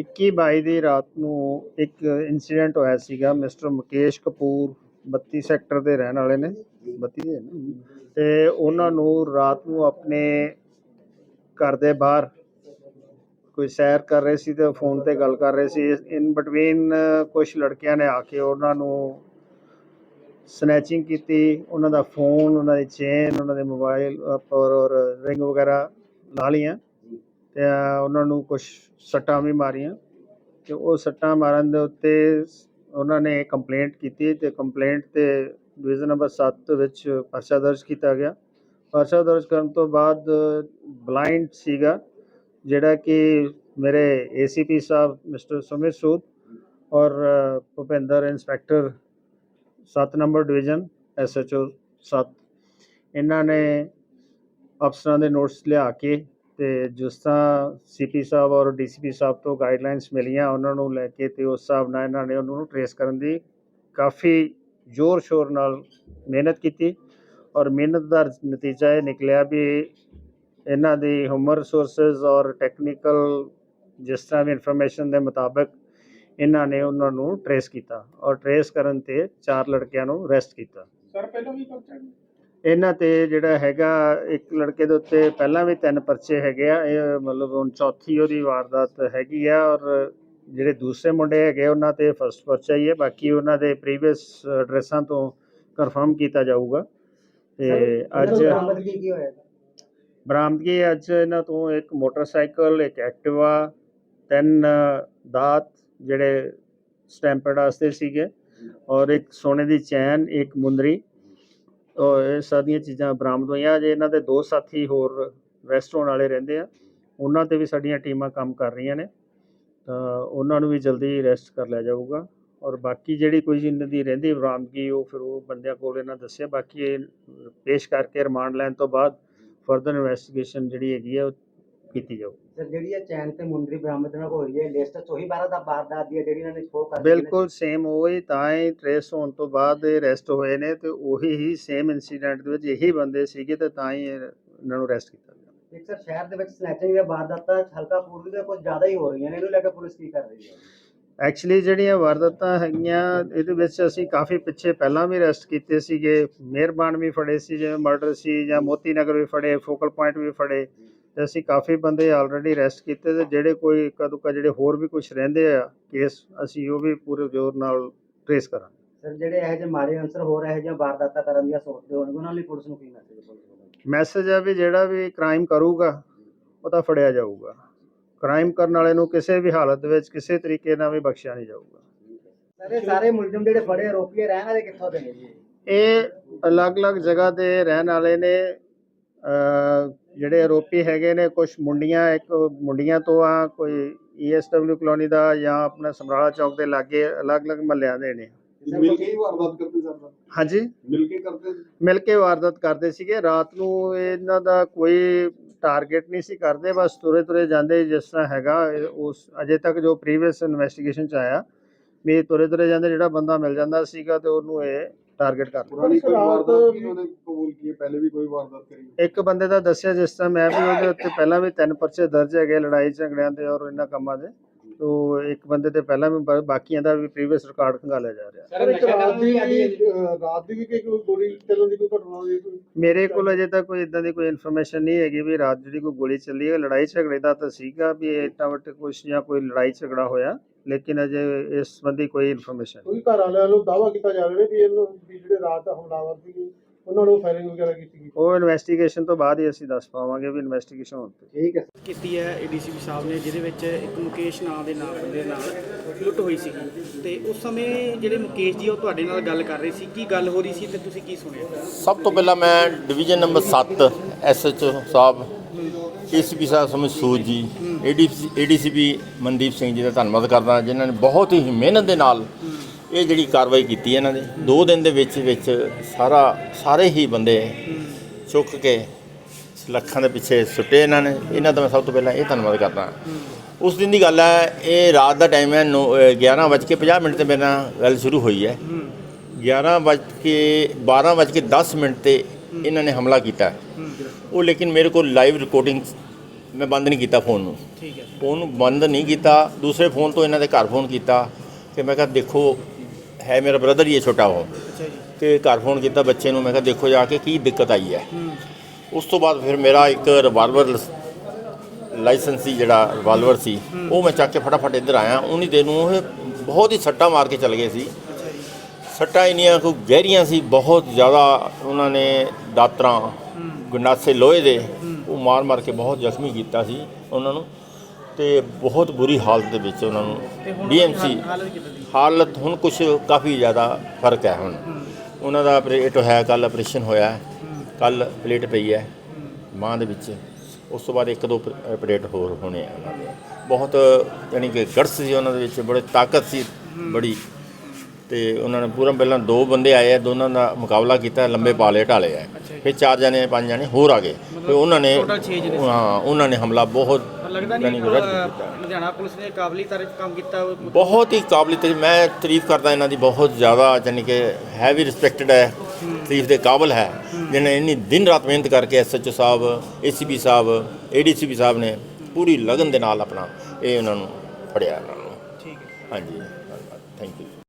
21 22 ਦੀ ਰਾਤ ਨੂੰ ਇੱਕ ਇਨਸੀਡੈਂਟ ਹੋਇਆ ਸੀਗਾ ਮਿਸਟਰ ਮੁਕੇਸ਼ ਕਪੂਰ 32 ਸੈਕਟਰ ਦੇ ਰਹਿਣ ਵਾਲੇ ਨੇ। 32 ਦੇ ਨੇ? ਤੇ ਉਹਨਾਂ ਨੂੰ ਰਾਤ ਨੂੰ ਆਪਣੇ ਘਰ ਦੇ ਬਾਹਰ ਕੋਈ ਸੈਰ ਕਰ ਰਹੇ ਸੀ ਤੇ ਫੋਨ ਤੇ ਗੱਲ ਕਰ ਰਹੇ ਸੀ। ਇਨ ਬਿਟਵੀਨ ਕੁਝ ਲੜਕਿਆਂ ਨੇ ਆ ਕੇ ਉਹਨਾਂ ਨੂੰ ਸਨੈਚਿੰਗ ਕੀਤੀ। ਉਹਨਾਂ ਦਾ ਫੋਨ ਉਹਨਾਂ ਦੀ ਚੇਨ ਉਹਨਾਂ ਦੇ ਮੋਬਾਈਲ ਔਰ ਔਰ ਰਿੰਗ ਵਗੈਰਾ ਲਾ ਲਈਆਂ। ਤੇ ਉਹਨਾਂ ਨੂੰ ਕੁਝ ਸੱਟਾਂ ਵੀ ਮਾਰੀਆਂ ਤੇ ਉਹ ਸੱਟਾਂ ਮਾਰਨ ਦੇ ਉੱਤੇ ਉਹਨਾਂ ਨੇ ਕੰਪਲੇਂਟ ਕੀਤੀ ਤੇ ਕੰਪਲੇਂਟ ਤੇ ਡਿਵੀਜ਼ਨ ਨੰਬਰ 7 ਵਿੱਚ ਪਰਚਾ ਦਰਜ ਕੀਤਾ ਗਿਆ। ਪਰਚਾ ਦਰਜ ਕਰਨ ਤੋਂ ਬਾਅਦ ਬਲਾਈਂਡ ਸੀਗਾ, ਜਿਹੜਾ ਕਿ ਮੇਰੇ ਏਸੀਪੀ ਸਾਹਿਬ ਮਿਸਟਰ ਸੁਮਿਤ ਸੂਦ ਔਰ Bhupinder inspector 7 number division SHO 7 ਇਹਨਾਂ ਨੇ ਅਫਸਰਾਂ ਦੇ ਨੋਟਸ ਲਿਆ ਕੇ ਤੇ ਜਿਸ ਤਰ੍ਹਾਂ ਸੀਪੀ ਸਾਹਿਬ ਔਰ ਡੀਸੀਪੀ ਸਾਹਿਬ ਤੋਂ ਗਾਈਡਲਾਈਨਸ ਮਿਲੀਆਂ ਉਹਨਾਂ ਨੂੰ ਲੈ ਕੇ ਤੇ ਉਸ ਹਿਸਾਬ ਨਾਲ ਇਹਨਾਂ ਨੇ ਉਹਨਾਂ ਨੂੰ ਟਰੇਸ ਕਰਨ ਦੀ ਕਾਫੀ ਜ਼ੋਰ ਸ਼ੋਰ ਨਾਲ ਮਿਹਨਤ ਕੀਤੀ ਔਰ ਮਿਹਨਤ ਦਾ ਨਤੀਜਾ ਇਹ ਨਿਕਲਿਆ ਵੀ ਇਹਨਾਂ ਦੀ ਹਿਊਮਨ ਰਿਸੋਰਸਸ ਔਰ ਟੈਕਨੀਕਲ ਜਿਸ ਤਰ੍ਹਾਂ ਵੀ ਇਨਫੋਰਮੇਸ਼ਨ ਦੇ ਮੁਤਾਬਕ ਇਹਨਾਂ ਨੇ ਉਹਨਾਂ ਨੂੰ ਟਰੇਸ ਕੀਤਾ ਔਰ ਟਰੇਸ ਕਰਨ ਤੇ ਚਾਰ ਲੜਕਿਆਂ ਨੂੰ ਅਰੈਸਟ ਕੀਤਾ। ਸਰ ਪਹਿਲਾਂ ਵੀ ਪਰਚਾ ਇਹਨਾਂ ਤੇ ਜਿਹੜਾ ਹੈਗਾ ਇੱਕ ਲੜਕੇ ਦੇ ਉੱਤੇ ਪਹਿਲਾਂ ਵੀ ਤਿੰਨ ਪਰਚੇ ਹੈਗੇ ਆ ਇਹ ਮਤਲਬ ਹੁਣ ਚੌਥੀ ਉਹਦੀ ਵਾਰਦਾਤ ਹੈਗੀ ਆ ਔਰ ਜਿਹੜੇ ਦੂਸਰੇ ਮੁੰਡੇ ਹੈਗੇ ਉਹਨਾਂ ਤੇ ਫਸਟ ਪਰਚਾ ਹੀ ਹੈ ਬਾਕੀ ਉਹਨਾਂ ਦੇ ਪ੍ਰੀਵੀਅਸ ਐਡਰੈਸਾਂ ਤੋਂ ਕਨਫਰਮ ਕੀਤਾ ਜਾਊਗਾ। ਤੇ ਅੱਜ ਬਰਾਮਦਗੀ ਕੀ ਹੋਇਆ? ਬਰਾਮਦਗੀ ਅੱਜ ਇਹਨਾਂ ਤੋਂ ਇੱਕ ਮੋਟਰਸਾਈਕਲ ਇੱਕ ਐਕਟਿਵਾ ਤਿੰਨ ਦਾਤ ਜਿਹੜੇ ਸਟੈਂਪਡ ਵਾਸਤੇ ਸੀਗੇ ਔਰ ਇੱਕ ਸੋਨੇ ਦੀ ਚੈਨ ਇੱਕ ਮੁੰਦਰੀ ਔਰ ਇਹ ਸਾਰੀਆਂ ਚੀਜ਼ਾਂ ਬਰਾਮਦ ਹੋਈਆਂ। ਜੇ ਇਹਨਾਂ ਦੇ ਦੋ ਸਾਥੀ ਹੋਰ ਰੈਸਟ ਹੋਣ ਵਾਲੇ ਰਹਿੰਦੇ ਆ। ਉਹਨਾਂ ਤੇ ਵੀ ਸਾਡੀਆਂ ਟੀਮਾਂ ਕੰਮ ਕਰ ਰਹੀਆਂ ਨੇ। ਤਾਂ ਉਹਨਾਂ ਨੂੰ ਵੀ ਜਲਦੀ ਰੈਸਟ ਕਰ ਲਿਆ ਜਾਊਗਾ। ਔਰ ਬਾਕੀ ਜਿਹੜੀ ਕੋਈ ਇਹਨਾਂ ਦੀ ਰਹਿੰਦੀ ਬਰਾਮਦਗੀ, ਉਹ ਫਿਰ ਉਹ ਬੰਦਿਆਂ ਕੋਲ ਇਹਨਾਂ ਦੱਸਿਆ। ਬਾਕੀ ਇਹ ਪੇਸ਼ ਕਰਕੇ ਰਿਮਾਂਡ ਲੈਣ ਤੋਂ ਬਾਅਦ ਫਰਦਰ ਇਨਵੈਸਟੀਗੇਸ਼ਨ ਜਿਹੜੀ ਹੈਗੀ ਆ ਕੀਤੀ ਜਾਊ। ਸਰ ਜਿਹੜੀ ਇਹ ਚੈਨ ਤੇ ਮੁੰਦਰੀ ਬਰਾਮਦ ਨਾਲ ਹੋ ਰਹੀ ਹੈ ਲਿਸਟ ਚ ਉਹੀ 12 ਦਾ ਵਾਰਦਾਤ ਦੀ ਹੈ ਜਿਹੜੀ ਇਹਨਾਂ ਨੇ ਸ਼ੋਅ ਕਰ ਬਿਲਕੁਲ ਸੇਮ ਉਹੀ ਤਾਂ ਹੀ ਟ੍ਰੇਸ ਹੋਣ ਤੋਂ ਬਾਅਦ ਇਹ ਅਰੈਸਟ ਹੋਏ ਨੇ ਤੇ ਉਹੀ ਹੀ ਸੇਮ ਇਨਸੀਡੈਂਟ ਦੇ ਵਿੱਚ ਇਹੀ ਬੰਦੇ ਸੀਗੇ ਤੇ ਤਾਂ ਹੀ ਇਹ- ਇਹਨਾਂ ਨੂੰ ਅਰੈਸਟ ਕੀਤਾ ਗਿਆ। ਇੱਕ ਸਰ ਸ਼ਹਿਰ ਦੇ ਵਿੱਚ ਸਨੈਚਿੰਗ ਦੀਆਂ ਵਾਰਦਾਤਾਂ ਹਲਕਾ ਪੂਰਬੀ ਦੇ ਕੁਝ ਜ਼ਿਆਦਾ ਹੀ ਹੋ ਰਹੀਆਂ ਨੇ ਇਹਨੂੰ ਲੈ ਕੇ ਪੁਲਿਸ ਕੀ ਕਰ ਰਹੀ ਹੈ? ਐਕਚੁਅਲੀ ਜਿਹੜੀਆਂ ਵਾਰਦਾਤਾਂ ਹੈਗੀਆਂ ਇਹਦੇ ਵਿੱਚ ਅਸੀਂ ਕਾਫੀ ਪਿੱਛੇ ਪਹਿਲਾਂ ਵੀ ਅਰੈਸਟ ਕੀਤੇ ਸੀਗੇ ਮਿਹਰਬਾਨ ਵੀ ਫੜੇ ਸੀ ਜਿਵੇਂ ਮਰਡਰ ਸੀ ਜਾਂ ਮੋਤੀ ਨਗਰ ਵੀ ਫੜੇ ਫੋਕਲ ਪੁਆਇੰਟ ਵੀ ਫੜੇ। ਤੇ ਅਸੀਂ ਕਾਫੀ ਬੰਦੇ ਆਲਰੇਡੀ ਅਰੈਸਟ ਕੀਤੇ ਤੇ ਜਿਹੜੇ ਕੋਈ ਇੱਕਾ ਦੁੱਕਾ ਜਿਹੜੇ ਹੋਰ ਵੀ ਕੁਝ ਰਹਿੰਦੇ ਆ ਕੇਸ ਅਸੀਂ ਉਹ ਵੀ ਪੂਰੇ ਜ਼ੋਰ ਨਾਲ ਟ੍ਰੇਸ ਕਰਾਂਗੇ। ਸਰ ਜਿਹੜੇ ਇਹੋ ਜਿਹੇ ਮਾੜੇ ਅੰਸਰ ਹੋ ਰਹੇ ਜਾਂ ਵਾਰਦਾਤਾਂ ਕਰਨ ਦੀਆਂ ਸੋਚਦੇ ਹੋਣਗੇ ਉਹਨਾਂ ਲਈ ਪੁਲਿਸ ਨੂੰ ਕੀ ਮੈਸੇਜ ਮੈਸੇਜ ਹੈ ਵੀ ਜਿਹੜਾ ਵੀ ਕ੍ਰਾਈਮ ਕਰੂਗਾ ਉਹ ਤਾਂ ਫੜਿਆ ਜਾਊਗਾ। ਕ੍ਰਾਈਮ ਕਰਨ ਵਾਲੇ ਨੂੰ ਕਿਸੇ ਵੀ ਹਾਲਤ ਵਿੱਚ ਕਿਸੇ ਤਰੀਕੇ ਨਾਲ ਵੀ ਬਖਸ਼ਿਆ ਨਹੀਂ ਜਾਊਗਾ। ਸਰ ਇਹ ਸਾਰੇ ਮੁਲਜ਼ਮ ਜਿਹੜੇ ਫੜੇ ਆਰੋਪੀ ਰਹਿਣ ਵਾਲੇ ਕਿੱਥੋਂ ਦੇ ਨੇ ਜੀ? ਇਹ ਅਲੱਗ-ਅਲੱਗ ਜਗ੍ਹਾ ਤੇ ਰਹਿਣ ਵਾਲੇ ਨੇ ਜਿਹੜੇ ਆਰੋਪੀ ਹੈਗੇ ਨੇ ਕੁਝ ਮੁੰਡੀਆਂ ਇੱਕ ਮੁੰਡੀਆਂ ਤੋਂ ਆ ਕੋਈ ਈਐਸਡਬਲਿਊ ਕਲੋਨੀ ਦਾ ਜਾਂ ਆਪਣਾ ਸਮਰਾਲਾ ਚੌਕ ਦੇ ਲਾਗੇ ਅਲੱਗ-ਅਲੱਗ ਮਹੱਲਿਆਂ ਦੇ ਨੇ। ਮਿਲ ਕੇ ਹੀ ਵਾਰਦਾਤ ਕਰਦੇ ਸਰ ਹਾਂਜੀ। ਮਿਲ ਕੇ ਕਰਦੇ ਮਿਲ ਕੇ ਵਾਰਦਾਤ ਕਰਦੇ ਸੀਗੇ। ਰਾਤ ਨੂੰ ਇਹਨਾਂ ਦਾ ਕੋਈ ਟਾਰਗੇਟ ਨਹੀਂ ਸੀ ਕਰਦੇ ਬਸ ਤੁਰੇ ਤੁਰੇ ਜਾਂਦੇ ਜਿਸ ਤਰ੍ਹਾਂ ਹੈਗਾ। ਉਸ ਅਜੇ ਤੱਕ ਜੋ ਪ੍ਰੀਵੀਅਸ ਇਨਵੈਸਟੀਗੇਸ਼ਨ ਚ ਆਇਆ ਵੀ ਤੁਰੇ ਤੁਰੇ ਜਾਂਦੇ ਜਿਹੜਾ ਬੰਦਾ ਮਿਲ ਜਾਂਦਾ ਸੀਗਾ ਤੇ ਉਹਨੂੰ ਇਹ ਟਾਰਗੇਟ ਕਰਦਾ ਪੁਰਾਣੀ ਕੋਈ ਵਾਰਦਾਤ ਵੀ ਉਹਨੇ ਕਬੂਲ ਕੀ ਪਹਿਲੇ ਵੀ ਕੋਈ ਵਾਰਦਾਤ ਕਰੀ? ਇੱਕ ਬੰਦੇ ਦਾ ਦੱਸਿਆ ਜਿਸ ਤਰ੍ਹਾਂ ਮੈਂ ਵੀ ਉਹਦੇ ਉੱਤੇ ਪਹਿਲਾਂ ਵੀ ਤਿੰਨ ਪਰਚੇ ਦਰਜ ਹੈਗੇ ਲੜਾਈ ਝਗੜਿਆਂ ਤੇ ਔਰ ਇਹਨਾਂ ਕੰਮਾਂ ਦੇ। ਤੋ ਇੱਕ ਬੰਦੇ ਤੇ ਪਹਿਲਾਂ ਵੀ ਬ- ਬਾਕੀਆਂ ਦਾ ਵੀ ਪ੍ਰੀਵੀਅਸ ਰਿਕਾਰਡ ਖੰਗਾਲਿਆ ਜਾ ਰਿਹਾ। ਸਰ ਇੱਕ ਰਾਤ ਦੀ ਅਹ, ਰਾਤ ਦੀ ਵੀ ਕੋਈ ਕੋਈ ਗੋਲੀ ਚੱਲਣ ਦੀ ਕੋਈ ਘਟਨਾ ਹੋਈ ਕੋਈ? ਮੇਰੇ ਕੋਲ ਅਜੇ ਤੱਕ ਕੋਈ ਇਦਾਂ ਦੀ ਕੋਈ ਇਨਫੋਰਮੇਸ਼ਨ ਨਹੀਂ ਹੈਗੀ ਵੀ ਰਾਤ ਜਿਹੜੀ ਕੋਈ ਗੋਲੀ ਚੱਲੀ ਹੈ ਲੜਾਈ ਝਗੜੇ ਦਾ ਤਾਂ ਸੀਗਾ ਵੀ ਇੱਟਾਂ ਵੱਟ ਕੁਛ ਜਾਂ ਕੋਈ ਲੜਾਈ ਝਗੜਾ ਹੋਇਆ ਲੇਕਿਨ ਅਜੇ ਇਸ ਸੰਬੰਧੀ ਕੋਈ ਇਨਫੋਰਮੇਸ਼ਨ ਕੋਈ ਘਰ ਵਾਲਿਆਂ ਨੂੰ ਦਾਵਾ ਕੀਤਾ ਜਾ ਰਿਹਾ ਵੀ ਇਹਨੂੰ ਵੀ ਜਿਹੜੇ ਰਾਤ ਦਾ ਹਮਲਾਵਰ ਸੀ ਉਹਨਾਂ ਨੂੰ ਫਾਇਰਿੰਗ ਵਗੈਰਾ ਕੀਤੀ ਗਈ? ਉਹ ਇਨਵੈਸਟੀਗੇਸ਼ਨ ਤੋਂ ਬਾਅਦ ਹੀ ਅਸੀਂ ਦੱਸ ਪਾਵਾਂਗੇ ਵੀ ਇਨਵੈਸਟੀਗੇਸ਼ਨ ਹੋਣ ਤੇ। ਠੀਕ ਹੈ ਕੀਤੀ ਹੈ ਏਡੀਸੀਪੀ ਸਾਹਿਬ ਨੇ ਜਿਹਦੇ ਵਿੱਚ ਇੱਕ ਮੁਕੇਸ਼ ਨਾਂ ਦੇ ਨਾਲ ਬੰਦੇ ਨਾਲ ਲੁੱਟ ਹੋਈ ਸੀਗੀ। ਤੇ ਉਸ ਸਮੇਂ ਜਿਹੜੇ ਮੁਕੇਸ਼ ਜੀ ਉਹ ਤੁਹਾਡੇ ਨਾਲ ਗੱਲ ਕਰ ਰਹੇ ਸੀ। ਕੀ ਗੱਲ ਹੋ ਰਹੀ ਸੀ ਤੇ ਤੁਸੀਂ ਕੀ ਸੁਣਿਆ? ਸਭ ਤੋਂ ਪਹਿਲਾਂ ਮੈਂ ਡਿਵੀਜ਼ਨ ਨੰਬਰ 7 ਐਸਐਚਓ ਸਾਹਿਬ ਏਸੀਪੀ ਸਾਹਿਬ ਸਮਝ ਸੂਦ ਜੀ ਏਡੀਸੀਪੀ ਮਨਦੀਪ ਸਿੰਘ ਜੀ ਦਾ ਧੰਨਵਾਦ ਕਰਦਾ ਜਿਨ੍ਹਾਂ ਨੇ ਬਹੁਤ ਹੀ ਮਿਹਨਤ ਦੇ ਨਾਲ ਇਹ ਜਿਹੜੀ ਕਾਰਵਾਈ ਕੀਤੀ ਇਹਨਾਂ ਦੇ 2 ਦਿਨ ਦੇ ਵਿੱਚ ਵਿੱਚ ਸਾਰਾ ਸਾਰੇ ਹੀ ਬੰਦੇ ਚੁੱਕ ਕੇ ਲੱਖਾਂ ਦੇ ਪਿੱਛੇ ਸੁੱਟੇ ਇਹਨਾਂ ਨੇ। ਇਹਨਾਂ ਦਾ ਮੈਂ ਸਭ ਤੋਂ ਪਹਿਲਾਂ ਇਹ ਧੰਨਵਾਦ ਕਰਦਾ ਉਸ ਦਿਨ ਦੀ ਗੱਲ ਹੈ ਇਹ ਰਾਤ ਦਾ ਟਾਈਮ ਹੈ 11:50 ਮਿੰਟ ਤੇ ਮੇਰੇ ਨਾਲ ਗੱਲ ਸ਼ੁਰੂ ਹੋਈ ਹੈ। 11 ਵੱਜ ਕੇ 12 ਵੱਜ ਕੇ 10 ਮਿੰਟ ਤੇ ਇਹਨਾਂ ਨੇ ਹਮਲਾ ਕੀਤਾ। ਉਹ ਲੇਕਿਨ ਮੇਰੇ ਕੋਲ ਲਾਈਵ ਰਿਕਾਰਡਿੰਗ ਮੈਂ ਬੰਦ ਨਹੀਂ ਕੀਤਾ ਫੋਨ ਨੂੰ। ਠੀਕ ਹੈ। ਫੋਨ ਨੂੰ ਬੰਦ ਨਹੀਂ ਕੀਤਾ। ਦੂਸਰੇ ਫੋਨ ਤੋਂ ਇਹਨਾਂ ਦੇ ਘਰ ਫੋਨ ਕੀਤਾ। ਕਿ ਮੈਂ ਕਿਹਾ ਦੇਖੋ ਹੈ ਮੇਰਾ ਬ੍ਰਦਰ ਹੀ ਹੈ ਛੋਟਾ ਉਹ। ਤੇ ਘਰ ਫੋਨ ਕੀਤਾ ਬੱਚੇ ਨੂੰ ਮੈਂ ਕਿਹਾ ਦੇਖੋ ਜਾ ਕੇ ਕੀ ਦਿੱਕਤ ਆਈ ਹੈ। ਉਸ ਤੋਂ ਬਾਅਦ ਫਿਰ ਮੇਰਾ ਇੱਕ ਰਿਵਾਲਵਰ ਲਾਇਸੈਂਸ ਜਿਹੜਾ ਰਿਵਾਲਵਰ ਸੀ ਉਹ ਮੈਂ ਚੱਕ ਕੇ ਫਟਾਫਟ ਇੱਧਰ ਆਇਆ। ਉਨੀ ਦੇ ਨੂੰ ਉਹ ਬਹੁਤ ਹੀ ਸੱਟਾਂ ਮਾਰ ਕੇ ਚਲੇ ਗਏ ਸੀ। ਸੱਟਾਂ ਇੰਨੀਆਂ ਕੋ ਗਹਿਰੀਆਂ ਸੀ ਬਹੁਤ ਜ਼ਿਆਦਾ ਉਹਨਾਂ ਨੇ ਦਾਤਰਾਂ ਗੰਡਾਸੇ ਲੋਹੇ ਦੇ ਉਹ ਮਾਰ ਮਾਰ ਕੇ ਬਹੁਤ ਜ਼ਖਮੀ ਕੀਤਾ ਸੀ ਉਹਨਾਂ ਨੂੰ। ਤੇ ਬਹੁਤ ਬੁਰੀ ਹਾਲਤ ਦੇ ਵਿੱਚ ਉਹਨਾਂ ਤੇ ਨੂੰ ਡੀਐਮਸੀ ਹਾਲ- ਹਾਲਤ ਹੁਣ ਕੁਝ ਕਾਫੀ ਜ਼ਿਆਦਾ ਫ਼ਰਕ ਹੈ ਹੁਣ। ਉਹਨਾਂ ਦਾ ਆਪਰੇਟ ਹੋਇਆ ਕੱਲ ਆਪਰੇਸ਼ਨ ਹੋਇਆ। ਕੱਲ ਪਲੇਟ ਪਈ ਹੈ ਮਾਂ ਦੇ ਵਿੱਚ। ਉਸ ਤੋਂ ਬਾਅਦ ਇੱਕ ਦੋ ਆਪਰੇਟ ਹੋਰ ਹੋਣੇ ਆ ਉਹਨਾਂ ਦੇ। ਬਹੁਤ ਯਾਨੀ ਕਿ ਗੜਸ ਸੀ ਉਹਨਾਂ ਦੇ ਵਿੱਚ ਬੜੇ ਤਾਕਤ ਸੀ ਬੜੀ। ਤੇ ਉਹਨਾਂ ਨੇ ਪੂਰਾ ਪਹਿਲਾਂ ਦੋ ਬੰਦੇ ਆਏ ਆ ਦੋਨਾਂ ਦਾ ਮੁਕਾਬਲਾ ਕੀਤਾ ਲੰਬੇ ਪਾਲੇ ਢਾਲੇ ਆ। ਫਿਰ ਚਾਰ ਜਣੇ ਪੰਜ ਜਣੇ ਹੋਰ ਆ ਗਏ। ਫਿਰ ਉਹਨਾਂ ਨੇ। ਹਾਂ ਉਹਨਾਂ ਨੇ ਹਮਲਾ ਬਹੁਤ ਲੱਗਦਾ ਯਾਨੀ ਨਹੀਂ ਕਿ ਰੱਦ ਅਹ, ਕੀਤਾ। ਲੁਧਿਆਣਾ ਪੁਲਿਸ ਨੇ ਕਾਬਲੀ ਤਰ੍ਹਾਂ ਕੰਮ ਕੀਤਾ ਉਹ- ਬਹੁਤ ਹੀ ਕਾਬਲਿਅਤ ਹੈ। ਮੈਂ ਤਾਰੀਫ ਕਰਦਾ ਇਹਨਾਂ ਦੀ ਬਹੁਤ ਜ਼ਿਆਦਾ ਯਾਨੀ ਕਿ ਹੈ ਵੀ ਰਿਸਪੈਕਟਡ ਹੈ। ਤਾਰੀਫ ਦੇ ਕਾਬਲ ਹੈ ਜਿਹਨੇ ਇੰਨੀ ਦਿਨ ਰਾਤ ਮਿਹਨਤ ਕਰਕੇ ਐਸਐਚਓ ਸਾਹਿਬ ਏਸੀਪੀ ਸਾਹਿਬ ਏਡੀਸੀਪੀ ਸਾਹਿਬ ਨੇ ਪੂਰੀ ਲਗਨ ਦੇ ਨਾਲ ਆਪਣਾ ਇਹ ਉਹਨਾਂ ਨੂੰ ਫੜਿਆ ਇਹਨਾਂ ਨੂੰ। ਠੀਕ ਹੈ। ਹਾਂਜੀ।